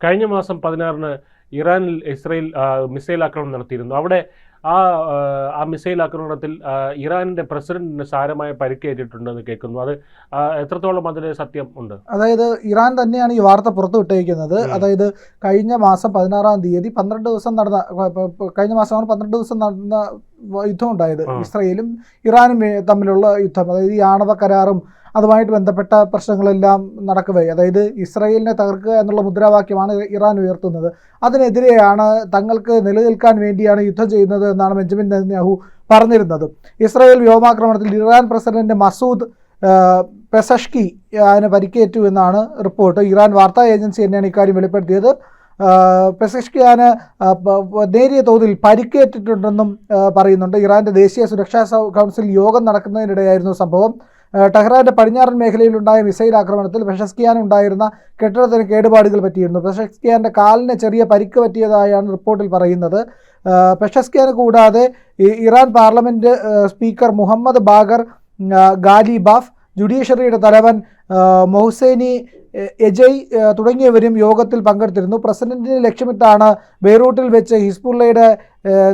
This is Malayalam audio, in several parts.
കഴിഞ്ഞ മാസം പതിനാറിന് ഇറാനിൽ ഇസ്രയേൽ മിസൈൽ ആക്രമണം നടത്തിയിരുന്നു. അവിടെ ആ ആ, മിസൈൽ ആക്രമണത്തിൽ ഇറാനിന്റെ പ്രസിഡന്റിന് സാരമായ പരിക്കേറ്റിട്ടുണ്ടെന്ന് കേൾക്കുന്നു. അത് എത്രത്തോളം അതിൽ സത്യം ഉണ്ട്? അതായത് ഇറാൻ തന്നെയാണ് ഈ വാർത്ത പുറത്തുവിട്ടേക്കുന്നത് അതായത് കഴിഞ്ഞ മാസം പതിനാറാം തീയതി പന്ത്രണ്ട് ദിവസം നടന്ന കഴിഞ്ഞ മാസമാണ് പന്ത്രണ്ട് ദിവസം നടന്ന യുദ്ധം ഉണ്ടായത്. ഇസ്രയേലും ഇറാനും തമ്മിലുള്ള യുദ്ധം അതായത് ഈ ആണവ കരാറും അതുമായിട്ട് ബന്ധപ്പെട്ട പ്രശ്നങ്ങളെല്ലാം നടക്കവേ അതായത് ഇസ്രയേലിനെ തകർക്കുക എന്നുള്ള മുദ്രാവാക്യമാണ് ഇറാൻ ഉയർത്തുന്നത്. അതിനെതിരെയാണ് തങ്ങൾക്ക് നിലനിൽക്കാൻ വേണ്ടിയാണ് യുദ്ധം ചെയ്യുന്നത് എന്നാണ് ബെഞ്ചമിൻ നെതന്യാഹു പറഞ്ഞിരുന്നത്. ഇസ്രായേൽ വ്യോമാക്രമണത്തിൽ ഇറാൻ പ്രസിഡന്റ് മസൂദ് പെസഷ്കി അതിന് പരിക്കേറ്റു എന്നാണ് റിപ്പോർട്ട്. ഇറാൻ വാർത്താ ഏജൻസി തന്നെയാണ് ഇക്കാര്യം വെളിപ്പെടുത്തിയത്. പെസഷ്കിയാന് നേരിയ തോതിൽ പരിക്കേറ്റിട്ടുണ്ടെന്നും പറയുന്നുണ്ട്. ഇറാന്റെ ദേശീയ സുരക്ഷാ കൗൺസിൽ യോഗം നടക്കുന്നതിനിടെയായിരുന്നു സംഭവം. ടെഹ്റാന്റെ പടിഞ്ഞാറൻ മേഖലയിലുണ്ടായ മിസൈൽ ആക്രമണത്തിൽ പെഷസ്കിയാൻ ഉണ്ടായിരുന്ന കെട്ടിടത്തിന് കേടുപാടുകൾ പറ്റിയിരുന്നു. പെഷസ്കിയാന്റെ കാലിന് ചെറിയ പരിക്ക് പറ്റിയതായാണ് റിപ്പോർട്ടിൽ പറയുന്നത്. പെഷസ്കിയാന് കൂടാതെ Iran parliament speaker Mohammad Bagher Ghalibaf ജുഡീഷ്യറിയുടെ തലവൻ മൊഹുസൈനി എജയ് തുടങ്ങിയവരും യോഗത്തിൽ പങ്കെടുത്തിരുന്നു. പ്രസിഡന്റിനെ ലക്ഷ്യമിട്ടാണ് ബെയ്റൂട്ടിൽ വെച്ച് ഹിസ്ബുള്ളയുടെ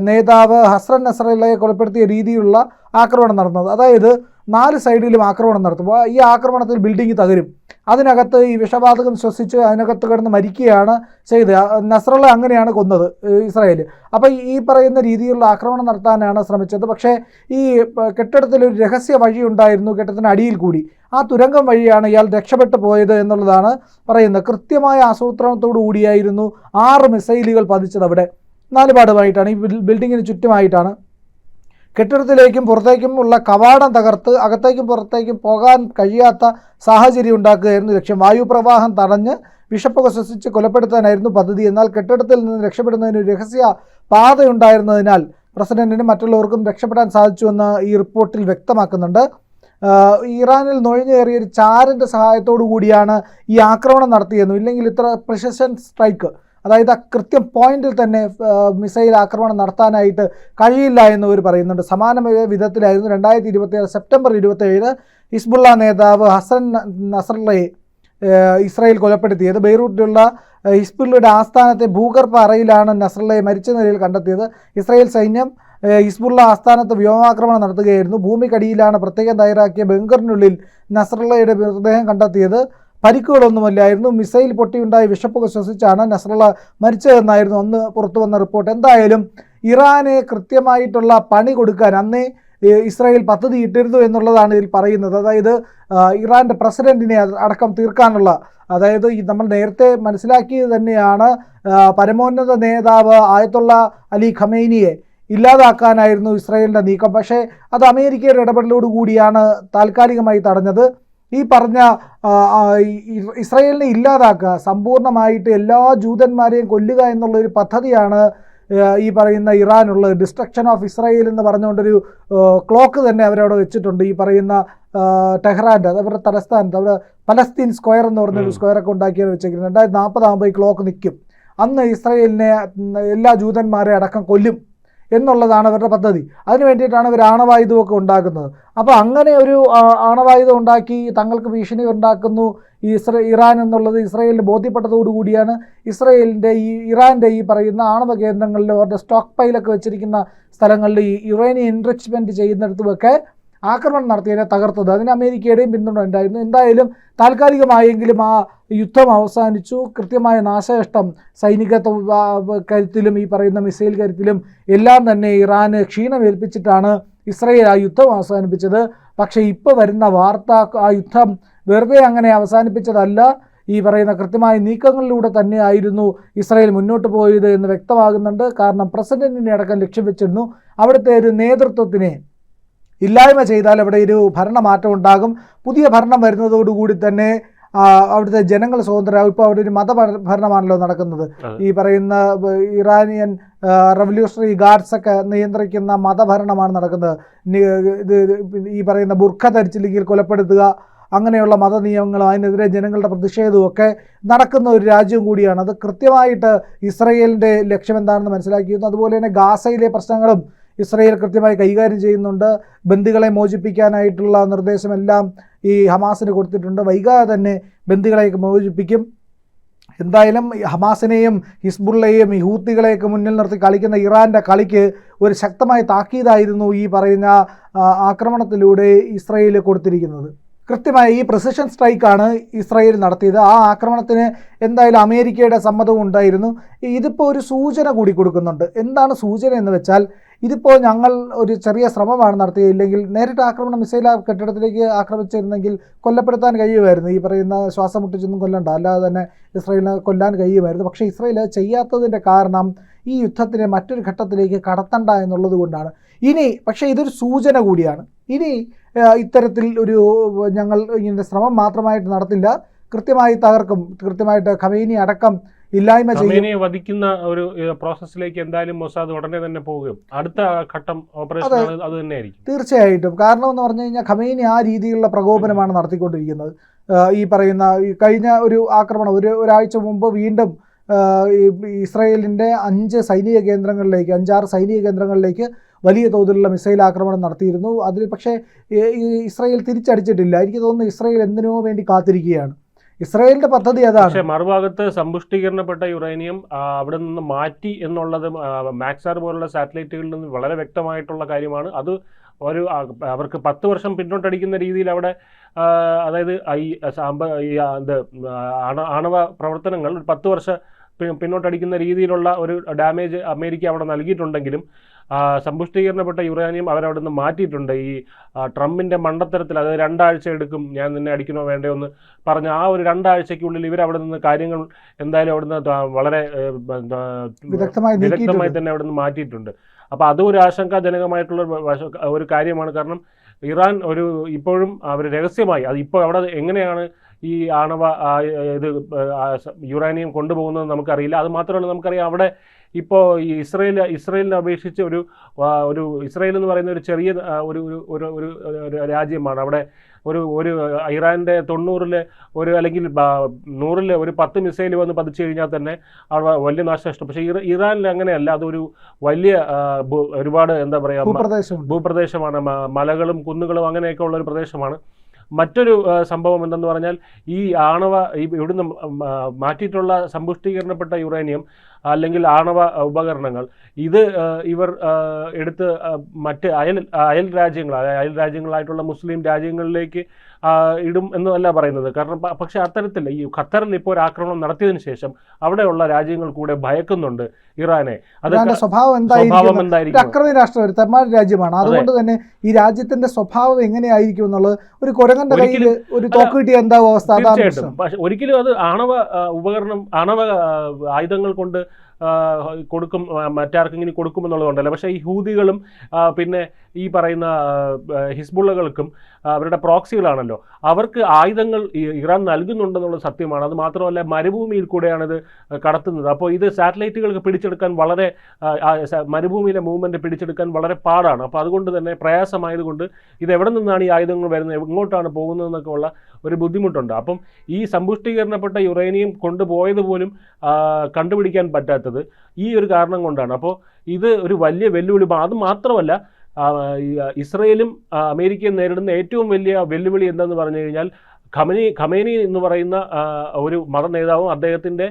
നേതാവ് ഹസ്രൻ നസറല്ലയെ കൊലപ്പെടുത്തിയ രീതിയിലുള്ള ആക്രമണം നടന്നത്. അതായത് നാല് സൈഡിലും ആക്രമണം നടത്തുമ്പോൾ ഈ ആക്രമണത്തിൽ ബിൽഡിംഗ് തകരും. അതിനകത്ത് ഈ വിഷവാതകം ശ്വസിച്ച് അതിനകത്ത് കിടന്ന് മരിക്കുകയാണ് ചെയ്തത്. നസ്രള അങ്ങനെയാണ് കൊന്നത് ഇസ്രായേൽ അപ്പോൾ ഈ പറയുന്ന രീതിയിലുള്ള ആക്രമണം നടത്താനാണ് ശ്രമിച്ചത്. പക്ഷേ ഈ കെട്ടിടത്തിൽ ഒരു രഹസ്യ വഴി ഉണ്ടായിരുന്നു കെട്ടിടത്തിന് അടിയിൽ കൂടി. ആ തുരങ്കം വഴിയാണ് ഇയാൾ രക്ഷപ്പെട്ടു പോയത് എന്നുള്ളതാണ് പറയുന്നത്. കൃത്യമായ ആസൂത്രണത്തോടു കൂടിയായിരുന്നു ആറ് മിസൈലുകൾ പതിച്ചത് അവിടെ. നാലുപാടുമായിട്ടാണ് ഈ ബിൽ- ബിൽഡിങ്ങിന് ചുറ്റുമായിട്ടാണ് കെട്ടിടത്തിലേക്കും പുറത്തേക്കും ഉള്ള കവാടം തകർത്ത് അകത്തേക്കും പുറത്തേക്കും പോകാൻ കഴിയാത്ത സാഹചര്യം ഉണ്ടാക്കുകയായിരുന്നു. ലക്ഷ്യം വായുപ്രവാഹം തടഞ്ഞ് വിഷപ്പുക ശ്വസിച്ച് കൊലപ്പെടുത്താനായിരുന്നു പദ്ധതി. എന്നാൽ കെട്ടിടത്തിൽ നിന്ന് രക്ഷപ്പെടുന്നതിന് രഹസ്യ പാതയുണ്ടായിരുന്നതിനാൽ പ്രസിഡന്റിനും മറ്റുള്ളവർക്കും രക്ഷപ്പെടാൻ സാധിച്ചുവെന്ന് ഈ റിപ്പോർട്ടിൽ വ്യക്തമാക്കുന്നുണ്ട്. ഇറാനിൽ നുഴഞ്ഞേറിയ ഒരു ചാരന്റെ സഹായത്തോടു കൂടിയാണ് ഈ ആക്രമണം നടത്തിയെന്നും ഇല്ലെങ്കിൽ ഇത്ര പ്രിസിഷൻ സ്ട്രൈക്ക് അതായത് ആ കൃത്യം പോയിന്റിൽ തന്നെ മിസൈൽ ആക്രമണം നടത്താനായിട്ട് കഴിയില്ല എന്ന് ഇവർ പറയുന്നുണ്ട്. സമാന വിധത്തിലായിരുന്നു രണ്ടായിരത്തി ഇരുപത്തിയേഴ് സെപ്റ്റംബർ ഇരുപത്തിയേഴ് ഹിസ്ബുള്ള നേതാവ് ഹസൻ ന- നസറല്ലയെ ഏഹ് ഇസ്രായേൽ കൊലപ്പെടുത്തിയത്. ബെയ്റൂട്ടിലുള്ള ഹിസ്ബുള്ളയുടെ ആസ്ഥാനത്തെ ഭൂഗർഭ അറയിലാണ് നസറല്ലയെ മരിച്ച നിലയിൽ കണ്ടെത്തിയത്. ഇസ്രായേൽ സൈന്യം ഹിസ്ബുള്ള ആസ്ഥാനത്ത് വ്യോമാക്രമണം നടത്തുകയായിരുന്നു. ഭൂമിക്കടിയിലാണ് പ്രത്യേകം തയ്യാറാക്കിയ ബംഗറിനുള്ളിൽ നസറുള്ളയുടെ മൃതദേഹം കണ്ടെത്തിയത്. പരിക്കുകളൊന്നുമല്ലായിരുന്നു. മിസൈൽ പൊട്ടിയുണ്ടായ വിഷപ്പുക ശ്വസിച്ചാണ് നസറുള്ള മരിച്ചതെന്നായിരുന്നു അന്ന് പുറത്തു വന്ന റിപ്പോർട്ട്. എന്തായാലും ഇറാനെ കൃത്യമായിട്ടുള്ള പണി കൊടുക്കാൻ അന്നേ ഇസ്രായേൽ പദ്ധതി ഇട്ടിരുന്നു എന്നുള്ളതാണ് ഇതിൽ പറയുന്നത്. അതായത് ഇറാന്റെ പ്രസിഡന്റിനെ അടക്കം തീർക്കാനുള്ള അതായത് ഈ നമ്മൾ നേരത്തെ മനസ്സിലാക്കിയത് തന്നെയാണ് പരമോന്നത നേതാവ് ആയത്തുള്ള അലി ഖമൈനിയെ ഇല്ലാതാക്കാനായിരുന്നു ഇസ്രായേലിന്റെ നീക്കം. പക്ഷേ അത് അമേരിക്കയുടെ ഇടപെടലോട് കൂടിയാണ് താൽക്കാലികമായി തടഞ്ഞത്. ഈ പറഞ്ഞ ഇസ്രായേലിനെ ഇല്ലാതാക്കുക സമ്പൂർണമായിട്ട് എല്ലാ ജൂതന്മാരെയും കൊല്ലുക എന്നുള്ള ഒരു പദ്ധതിയാണ് ഈ പറയുന്ന ഇറാനുള്ളത് ഡിസ്ട്രക്ഷൻ ഓഫ് ഇസ്രായേൽ എന്ന് പറഞ്ഞുകൊണ്ടൊരു ക്ലോക്ക് തന്നെ അവരവിടെ വെച്ചിട്ടുണ്ട്. ഈ പറയുന്ന ടെഹ്റാന്റെ അത് അവരുടെ തലസ്ഥാനത്ത് അവിടെ പലസ്തീൻ സ്ക്വയർ എന്ന് പറഞ്ഞൊരു. സ്ക്വയറൊക്കെ ഉണ്ടാക്കിയാണ് വെച്ചേക്കുന്നത് രണ്ടായിരത്തി നാൽപ്പതാകുമ്പോൾ ഈ ക്ലോക്ക് നിൽക്കും അന്ന് ഇസ്രായേലിനെ എല്ലാ ജൂതന്മാരെ അടക്കം കൊല്ലും. എന്നുള്ളതാണ് അവരുടെ പദ്ധതി. അതിന് വേണ്ടിയിട്ടാണ് ഇവർ ആണവായുധമൊക്കെ ഉണ്ടാക്കുന്നത്. അപ്പോൾ അങ്ങനെ ഒരു ആണവായുധം ഉണ്ടാക്കി തങ്ങൾക്ക് ഭീഷണി ഉണ്ടാക്കുന്നു ഇസ്ര ഇറാൻ എന്നുള്ളത് ഇസ്രയേലിന് ബോധ്യപ്പെട്ടതോടുകൂടിയാണ് ഇസ്രയേലിന്റെ ഈ ഇറാന്റെ ഈ പറയുന്ന ആണവ കേന്ദ്രങ്ങളിൽ അവരുടെ സ്റ്റോക്ക് പൈലൊക്കെ വെച്ചിരിക്കുന്ന സ്ഥലങ്ങളിൽ ഈ യുറേനിയം എൻറിച്ച്മെന്റ് ചെയ്യുന്നിടത്തുമൊക്കെ ആക്രമണം നടത്തിയതിനെ തകർത്തത്. അതിന് അമേരിക്കയുടെയും പിന്തുണ ഉണ്ടായിരുന്നു. എന്തായാലും താൽക്കാലികമായെങ്കിലും ആ യുദ്ധം അവസാനിച്ചു. കൃത്യമായ നാശനഷ്ടം സൈനിക കരുത്തിലും ഈ പറയുന്ന മിസൈൽ കരുത്തിലും എല്ലാം തന്നെ ഇറാന് ക്ഷീണമേൽപ്പിച്ചിട്ടാണ് ഇസ്രയേൽ ആ യുദ്ധം അവസാനിപ്പിച്ചത്. പക്ഷേ ഇപ്പോൾ വരുന്ന വാർത്ത ആ യുദ്ധം വെറുതെ അങ്ങനെ അവസാനിപ്പിച്ചതല്ല. ഈ പറയുന്ന കൃത്യമായ നീക്കങ്ങളിലൂടെ തന്നെ ആയിരുന്നു ഇസ്രായേൽ മുന്നോട്ട് പോയത് എന്ന് വ്യക്തമാകുന്നുണ്ട്. കാരണം പ്രസിഡന്റിനെ അടക്കം ലക്ഷ്യം വെച്ചിരുന്നു. അവിടുത്തെ ഒരു നേതൃത്വത്തിനെ ഇല്ലായ്മ ചെയ്താൽ അവിടെ ഒരു ഭരണമാറ്റം ഉണ്ടാകും. പുതിയ ഭരണം വരുന്നതോടുകൂടി തന്നെ അവിടുത്തെ ജനങ്ങൾ സ്വതന്ത്രരാകും. ഇപ്പോൾ അവിടെ ഒരു മത ഭരണമാണല്ലോ നടക്കുന്നത് ഈ പറയുന്ന ഇറാനിയൻ റവല്യൂഷണറി ഗാർഡ്സ് ഒക്കെ നിയന്ത്രിക്കുന്ന മതഭരണമാണ് നടക്കുന്നത്. ഇത് ഈ പറയുന്ന ബുർഖ ധരിച്ചില്ലെങ്കിൽ കൊലപ്പെടുത്തുക അങ്ങനെയുള്ള മത നിയമങ്ങളും അതിനെതിരെ ജനങ്ങളുടെ പ്രതിഷേധവും ഒക്കെ നടക്കുന്ന ഒരു രാജ്യം കൂടിയാണ്. അത് കൃത്യമായിട്ട് ഇസ്രയേലിന്റെ ലക്ഷ്യം എന്താണെന്ന് മനസ്സിലാക്കിയിരുന്നു. അതുപോലെ തന്നെ ഗാസയിലെ പ്രശ്നങ്ങളും ഇസ്രയേൽ കൃത്യമായി കൈകാര്യം ചെയ്യുന്നുണ്ട്. ബന്ദികളെ മോചിപ്പിക്കാനായിട്ടുള്ള നിർദ്ദേശമെല്ലാം ഈ ഹമാസിന് കൊടുത്തിട്ടുണ്ട്. വൈകാതെ തന്നെ ബന്ദികളെ മോചിപ്പിക്കും. എന്തായാലും ഹമാസിനെയും ഹിസ്ബുള്ളയെയും ഈ ഹൂത്തികളെയൊക്കെ മുന്നിൽ നിർത്തി കളിക്കുന്ന ഇറാന്റെ കളിക്ക് ഒരു ശക്തമായ താക്കീതായിരുന്നു ഈ പറയുന്ന ആക്രമണത്തിലൂടെ ഇസ്രയേൽ കൊടുത്തിരിക്കുന്നത്. കൃത്യമായി ഈ പ്രസിഷൻ സ്ട്രൈക്കാണ് ഇസ്രയേൽ നടത്തിയത്. ആ ആക്രമണത്തിന് എന്തായാലും അമേരിക്കയുടെ സമ്മതവും ഉണ്ടായിരുന്നു. ഇതിപ്പോൾ ഒരു സൂചന കൂടി കൊടുക്കുന്നുണ്ട്. എന്താണ് സൂചന എന്ന് വെച്ചാൽ ഇതിപ്പോൾ ഞങ്ങൾ ഒരു ചെറിയ ശ്രമമാണ് നടത്തിയത്. ഇല്ലെങ്കിൽ നേരിട്ട് ആക്രമണം മിസൈൽ കെട്ടിടത്തിലേക്ക് ആക്രമിച്ചിരുന്നെങ്കിൽ കൊല്ലപ്പെടുത്താൻ കഴിയുമായിരുന്നു. ഈ പറയുന്ന ശ്വാസം മുട്ടിച്ചൊന്നും കൊല്ലണ്ട. അല്ലാതെ തന്നെ ഇസ്രായേലിനെ കൊല്ലാൻ കഴിയുമായിരുന്നു. പക്ഷേ ഇസ്രയേൽ ചെയ്യാത്തതിന്റെ കാരണം ഈ യുദ്ധത്തിനെ മറ്റൊരു ഘട്ടത്തിലേക്ക് കടത്തണ്ട എന്നുള്ളത് കൊണ്ടാണ്. ഇനി പക്ഷേ ഇതൊരു സൂചന കൂടിയാണ്. ഇനി ഇത്തരത്തിൽ ഒരു ഞങ്ങൾ ഇങ്ങനെ ശ്രമം മാത്രമായിട്ട് നടത്തില്ല. കൃത്യമായി തകർക്കും കൃത്യമായിട്ട് ഖമീനി അടക്കം ഇല്ലായ്മ ചെയ്യും. വധിക്കുന്ന ഒരു പ്രോസസ്സിലേക്ക് എന്തായാലും മൊസാദ് ഉടനെ തന്നെ പോകും. അടുത്ത ഘട്ടം ഓപ്പറേഷൻ അത്. തന്നെയായിരിക്കും. തീർച്ചയായിട്ടും. കാരണം എന്ന് പറഞ്ഞു കഴിഞ്ഞാൽ ഖമീനി ആ രീതിയിലുള്ള പ്രകോപനമാണ് നടത്തിക്കൊണ്ടിരിക്കുന്നത്. ഈ പറയുന്ന ഈ കഴിഞ്ഞ ഒരു ആക്രമണം ഒരു ഒരാഴ്ച മുമ്പ് വീണ്ടും ഇസ്രയേലിന്റെ അഞ്ച് സൈനിക കേന്ദ്രങ്ങളിലേക്ക് അഞ്ചാറ് സൈനിക കേന്ദ്രങ്ങളിലേക്ക് വലിയ തോതിലുള്ള മിസൈൽ ആക്രമണം നടത്തിയിരുന്നു. അതിൽ പക്ഷേ ഇസ്രായേൽ തിരിച്ചടിച്ചിട്ടില്ല. എനിക്ക് തോന്നുന്നു ഇസ്രയേൽ എന്തിനോ വേണ്ടി കാത്തിരിക്കുകയാണ്. ഇസ്രായേലിന്റെ പദ്ധതി അതാണ് പക്ഷേ മറുഭാഗത്ത് സമ്പുഷ്ടീകരണപ്പെട്ട യുറേനിയം അവിടെ നിന്ന് മാറ്റി എന്നുള്ളത് മാക്സാർ പോലുള്ള സാറ്റലൈറ്റുകളിൽ നിന്ന് വളരെ വ്യക്തമായിട്ടുള്ള കാര്യമാണ്. അത് ഒരു അവർക്ക് പത്ത് വർഷം പിന്നോട്ടടിക്കുന്ന രീതിയിൽ അവിടെ അതായത് ഈ സാമ്പ ഈ ആണവ പ്രവർത്തനങ്ങൾ ഒരു പത്ത് വർഷം പിന്നോട്ടടിക്കുന്ന രീതിയിലുള്ള ഒരു ഡാമേജ് അമേരിക്ക അവിടെ നൽകിയിട്ടുണ്ടെങ്കിലും സമ്പുഷ്ടീകരണപ്പെട്ട യുറേനിയം അവരവിടെ നിന്ന് മാറ്റിയിട്ടുണ്ട്. ഈ ട്രംപിന്റെ മണ്ടത്തരത്തിൽ അതായത് രണ്ടാഴ്ച എടുക്കും ഞാൻ നിന്നെ അടിക്കണോ വേണ്ടയോ എന്ന് പറഞ്ഞ ആ ഒരു രണ്ടാഴ്ചയ്ക്കുള്ളിൽ ഇവരവിടെ നിന്ന് കാര്യങ്ങൾ എന്തായാലും അവിടുന്ന് വളരെ വിദഗ്ധമായി തന്നെ അവിടുന്ന് മാറ്റിയിട്ടുണ്ട്. അപ്പോൾ അതും ഒരു ആശങ്കാജനകമായിട്ടുള്ള ഒരു ഒരു കാര്യമാണ്. കാരണം ഇറാൻ ഒരു ഇപ്പോഴും അവർ രഹസ്യമായി അത് ഇപ്പോൾ അവിടെ എങ്ങനെയാണ് ഈ ആണവ ഇത് യുറേനിയം കൊണ്ടുപോകുന്നത് നമുക്കറിയില്ല. അത് മാത്രമല്ല നമുക്കറിയാം അവിടെ ഇപ്പോൾ ഈ ഇസ്രയേൽ ഇസ്രയേലിനെ അപേക്ഷിച്ച് ഒരു ഒരു ഇസ്രയേൽ എന്ന് പറയുന്ന ഒരു ചെറിയ ഒരു ഒരു ഒരു രാജ്യമാണ്. അവിടെ ഒരു ഒരു ഇറാന്റെ തൊണ്ണൂറിൽ ഒരു അല്ലെങ്കിൽ നൂറിൽ ഒരു പത്ത് മിസൈൽ വന്ന് പതിച്ചു കഴിഞ്ഞാൽ തന്നെ അവിടെ വലിയ നാശനഷ്ടം. പക്ഷേ ഇറ ഇറാനിൽ അങ്ങനെയല്ല. അതൊരു വലിയ ഒരുപാട് എന്താ പറയുക ഭൂപ്രദേശമാണ്. മലകളും കുന്നുകളും അങ്ങനെയൊക്കെ ഉള്ള ഒരു പ്രദേശമാണ്. മറ്റൊരു സംഭവം എന്തെന്ന് പറഞ്ഞാൽ ഈ ആണവ ഇവിടുന്ന് മാറ്റിയിട്ടുള്ള സമ്പുഷ്ടീകരണപ്പെട്ട യുറേനിയം അല്ലെങ്കിൽ ആണവ ഉപകരണങ്ങൾ ഇത് ഇവർ എടുത്ത് മറ്റ് അയൽ അയൽ രാജ്യങ്ങൾ അയൽ രാജ്യങ്ങളായിട്ടുള്ള മുസ്ലിം രാജ്യങ്ങളിലേക്ക് ഇടും എന്നല്ല പറയുന്നത്. കാരണം പക്ഷെ അത്തരത്തിൽ ഈ ഖത്തറിൽ ഇപ്പോൾ ഒരു ആക്രമണം നടത്തിയതിനു ശേഷം അവിടെയുള്ള രാജ്യങ്ങൾ കൂടെ ഭയക്കുന്നുണ്ട് ഇറാനെ. അതിന്റെ സ്വഭാവം എന്തായിരിക്കും? അക്രമി രാഷ്ട്രം ഒരു തെമ്മാടി രാജ്യമാണ്. അതുകൊണ്ട് തന്നെ ഈ രാജ്യത്തിന്റെ സ്വഭാവം എങ്ങനെയായിരിക്കും എന്നുള്ളത് ഒരു കുരങ്ങന്റെ കയ്യിൽ ഒരു തോക്ക് കിട്ടിയ എന്താ അവസ്ഥ? തീർച്ചയായിട്ടും. പക്ഷെ ഒരിക്കലും അത് ആണവ ഉപകരണം ആണവ ആയുധങ്ങൾ കൊണ്ട് കൊടുക്കും മറ്റാർക്കെങ്കിലും കൊടുക്കുമെന്നുള്ളതുകൊണ്ടല്ല. പക്ഷേ ഈ ഹൂതികളും പിന്നെ ഈ പറയുന്ന ഹിസ്ബുള്ളകൾക്കും അവരുടെ പ്രോക്സികളാണല്ലോ അവർക്ക് ആയുധങ്ങൾ ഇറാൻ നൽകുന്നുണ്ടെന്നുള്ള സത്യമാണ്. അത് മാത്രമല്ല മരുഭൂമിയിൽ കൂടെയാണിത് കടത്തുന്നത്. അപ്പോൾ ഇത് സാറ്റലൈറ്റുകൾക്ക് പിടിച്ചെടുക്കാൻ വളരെ മരുഭൂമിയിലെ മൂവ്മെന്റ് പിടിച്ചെടുക്കാൻ വളരെ പാടാണ്. അപ്പോൾ അതുകൊണ്ട് തന്നെ പ്രയാസമായതുകൊണ്ട് ഇത് എവിടെ നിന്നാണ് ഈ ആയുധങ്ങൾ വരുന്നത്? എങ്ങോട്ടാണ് പോകുന്നതെന്നൊക്കെ ഉള്ള ഒരു ബുദ്ധിമുട്ടുണ്ട്. അപ്പം ഈ സമ്പുഷ്ടീകരണപ്പെട്ട യുറേനിയം കൊണ്ടുപോയത് പോലും കണ്ടുപിടിക്കാൻ പറ്റാത്തത് ഈ ഒരു കാരണം കൊണ്ടാണ്. അപ്പോൾ ഇത് ഒരു വലിയ വെല്ലുവിളി. അത് മാത്രമല്ല ഇസ്രയേലും അമേരിക്കയും നേരിടുന്ന ഏറ്റവും വലിയ വെല്ലുവിളി എന്തെന്ന് പറഞ്ഞു കഴിഞ്ഞാൽ ഖമനി ഖമേനി എന്ന് പറയുന്ന ഒരു മത നേതാവും അദ്ദേഹത്തിന്റെ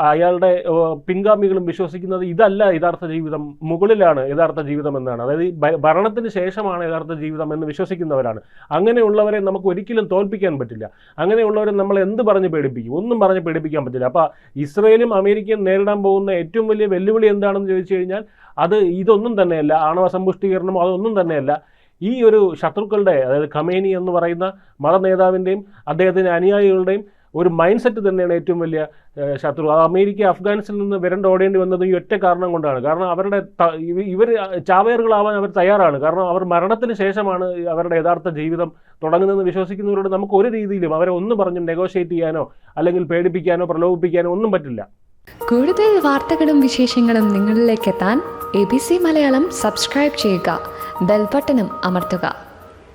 അയാളുടെ പിൻഗാമികളും വിശ്വസിക്കുന്നത് ഇതല്ല യഥാർത്ഥ ജീവിതം മുകളിലാണ് യഥാർത്ഥ ജീവിതം എന്നാണ്. അതായത് ഭരണത്തിന് ശേഷമാണ് യഥാർത്ഥ ജീവിതം എന്ന് വിശ്വസിക്കുന്നവരാണ്. അങ്ങനെയുള്ളവരെ നമുക്ക് ഒരിക്കലും തോൽപ്പിക്കാൻ പറ്റില്ല. അങ്ങനെയുള്ളവരെ നമ്മൾ എന്ത് പറഞ്ഞ് പേടിപ്പിക്കും? ഒന്നും പറഞ്ഞ് പേടിപ്പിക്കാൻ പറ്റില്ല. അപ്പോൾ ഇസ്രയേലും അമേരിക്കയും നേരിടാൻ പോകുന്ന ഏറ്റവും വലിയ വെല്ലുവിളി എന്താണെന്ന് ചോദിച്ചു കഴിഞ്ഞാൽ അത് ഇതൊന്നും തന്നെയല്ല. ആണവ സമ്പുഷ്ടീകരണം അതൊന്നും തന്നെയല്ല. ഈ ഒരു ശത്രുക്കളുടെ അതായത് ഖമേനി എന്ന് പറയുന്ന മത നേതാവിന്റെയും അദ്ദേഹത്തിന്റെ അനുയായികളുടെയും ഒരു മൈൻഡ് സെറ്റ് തന്നെയാണ് ഏറ്റവും വലിയ ശത്രു. അത് അമേരിക്ക അഫ്ഗാനിസ്ഥാനിൽ നിന്ന് വിരണ്ടോടേണ്ടി വന്നത് ഈ ഒറ്റ കാരണം കൊണ്ടാണ്. കാരണം അവരുടെ ഇവർ ചാവേറുകളാവാൻ അവർ തയ്യാറാണ്. കാരണം അവർ മരണത്തിന് ശേഷമാണ് അവരുടെ യഥാർത്ഥ ജീവിതം തുടങ്ങുന്നതെന്ന് വിശ്വസിക്കുന്നവരോട് നമുക്ക് ഒരു രീതിയിലും അവരെ ഒന്നും പറഞ്ഞും നെഗോഷിയേറ്റ് ചെയ്യാനോ അല്ലെങ്കിൽ പേടിപ്പിക്കാനോ പ്രലോഭിപ്പിക്കാനോ ഒന്നും പറ്റില്ല. കൂടുതൽ വാർത്തകളും വിശേഷങ്ങളും നിങ്ങളിലേക്ക് എത്താൻ A B C Malayalam subscribe ചെയ്യുക. ബെൽബട്ടനും അമർത്തുക.